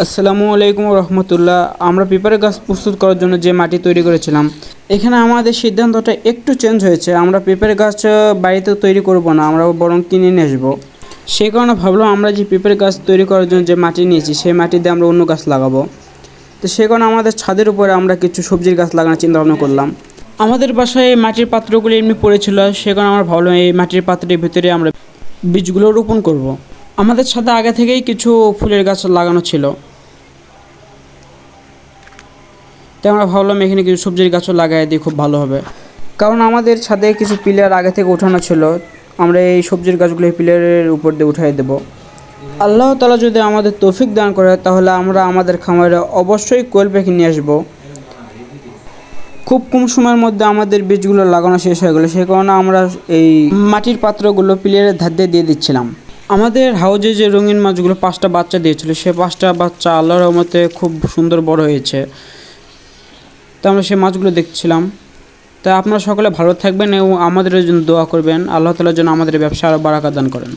আসসালামু আলাইকুম রহমতুল্লাহ। আমরা পেপার গাছ প্রস্তুত করার জন্য যে মাটি তৈরি করেছিলাম, এখানে আমাদের সিদ্ধান্তটা একটু চেঞ্জ হয়েছে। আমরা পেপার গাছ বাড়িতে তৈরি করব না, আমরা বরং কিনে নিয়ে আসব। সেই কারণে ভাবলাম আমরা যে পেপার গাছ তৈরি করার জন্য যে মাটি নিয়েছি, সেই মাটি দিয়ে আমরা অন্য গাছ লাগাবো। তো সে কারণে আমাদের ছাদের উপরে আমরা কিছু সবজির গাছ লাগানোর চিন্তা ভাবনা করলাম। আমাদের বাসায় এই মাটির পাত্রগুলি এমনি পড়েছিল সে কারণে আমরা ভাবলাম এই মাটির পাত্রের ভিতরে আমরা বীজগুলো রোপণ করব। আমাদের ছাদে আগে থেকেই কিছু ফুলের গাছ লাগানো ছিল। তাই আমরা ভাবলাম এখানে কিছু সবজির গাছও লাগাই দিই খুব ভালো হবে। কারণ আমাদের ছাদে কিছু পিলার আগে থেকে ওঠানো ছিল, আমরা এই সবজির গাছগুলো পিলারের উপর দিয়ে উঠাই দেবো। আল্লাহ তালা যদি আমাদের তৌফিক দান করে, তাহলে আমরা আমাদের খামারে অবশ্যই কোয়েল পাখি নিয়ে আসব। খুব কম সময়ের মধ্যে আমাদের বীজগুলো লাগানো শেষ হয়ে গেলো সেই কারণে আমরা এই মাটির পাত্রগুলো পিলারের ধার দিয়ে দিয়ে দিচ্ছিলাম। আমাদের হাউজে যে রঙিন মাছগুলো পাঁচটা বাচ্চা দিয়েছিল, সে পাঁচটা বাচ্চা আল্লাহর রহমতে খুব সুন্দর বড় হয়েছে। তো আমরা সে মাছগুলো দেখছিলাম। তা আপনারা সকলে ভালো থাকবেন এবং আমাদের জন্য দোয়া করবেন। আল্লাহ তালার জন্য আমাদের ব্যবসা আরও বারাকা দান করেন।